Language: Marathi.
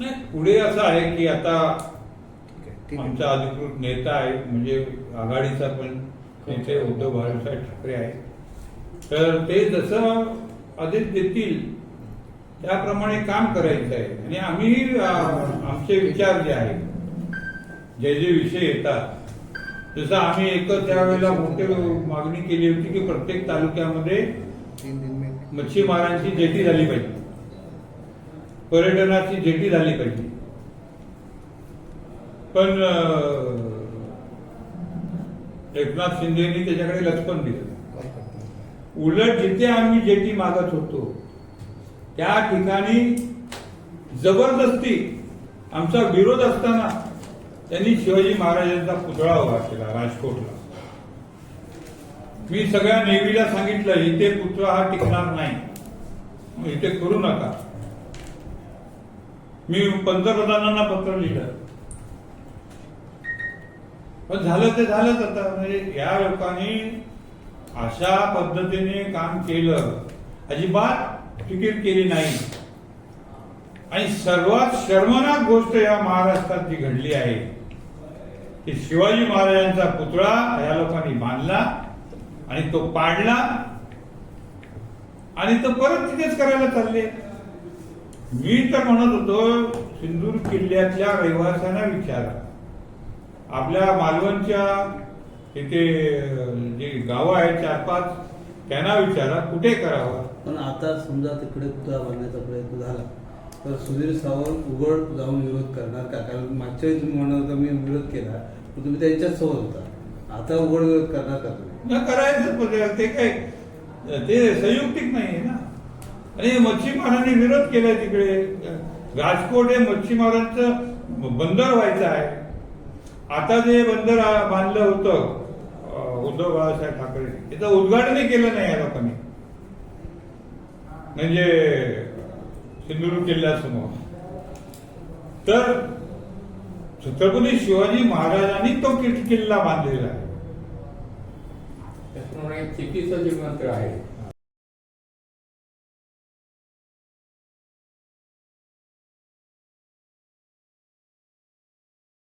नाही पुढे असं आहे की आता आमचा अधिकृत नेता आहे म्हणजे आघाडीचा पण नेते उद्धव बाळासाहेब ठाकरे आहे तर ते जसं आदेश देतील त्याप्रमाणे काम करायचं आहे. आणि आम्ही आमचे विचार जे आहेत जे जे विषय येतात जसं आम्ही एक त्यावेळेला मोठी मागणी केली होती की प्रत्येक तालुक्यामध्ये मच्छीमारांची जेटी झाली पाहिजे. पर्यटनाची जेटी झाली पाहिजे. पण एकनाथ शिंदेनी त्याच्याकडे लक्ष पण दिलं. उलट जिथे आम्ही जेटी मागत होतो त्या ठिकाणी जबरदस्ती आमचा विरोध असताना त्यांनी शिवाजी महाराजांचा पुतळा उभा केला राजकोटला. मी सगळ्या नेव्हीला सांगितलं इथे पुतळा हा टिकणार नाही. मग इथे करू नका. मी पंतप्रधानांना पत्र लिहिलं. पण झालं ते झालंच आता. म्हणजे या लोकांनी अशा पद्धतीने काम केलं. अजिबात फिकीर केली नाही. आणि सर्वात शर्मनाक गोष्ट या महाराष्ट्रात जी घडली आहे. की शिवाजी महाराजांचा पुतळा या लोकांनी बांधला आणि तो पाडला आणि तो परत तिथेच करायला चालले. मी तर म्हणत होतो सिंदूर किल्ल्यातल्या रहिवाशांना विचारा. आपल्या मालवणच्या इथे जी गावं आहेत चार पाच त्यांना विचारा कुठे करावं? पण आता समजा तिकडे पुतळा बांधण्याचा प्रयत्न झाला तर सुधीर सावंत उघड जाऊन विरोध करणार का? कारण मागच्या वेळी तुम्ही म्हणत होता मी विरोध केला पण तुम्ही त्यांच्याच सोबत होता. आता उघड विरोध करणार का तुम्ही? करायचं ते काय ते संयुक्तिक नाही आहे ना. आणि मच्छीमारांनी विरोध केलाय तिकडे. राजकोट हे मच्छीमारांचं बंदर व्हायचं आहे. आता जे बंदर बांधलं होतं उद्धव बाळासाहेब ठाकरे त्याचं उद्घाटनही केलं नाही या लोकांनी. म्हणजे सिंधुदुर्ग किल्ल्यासमोर. तर छत्रपती शिवाजी महाराजांनी तो किल्ला बांधलेला आहे. त्याचप्रमाणे चिकीचं जे मंत्र आहे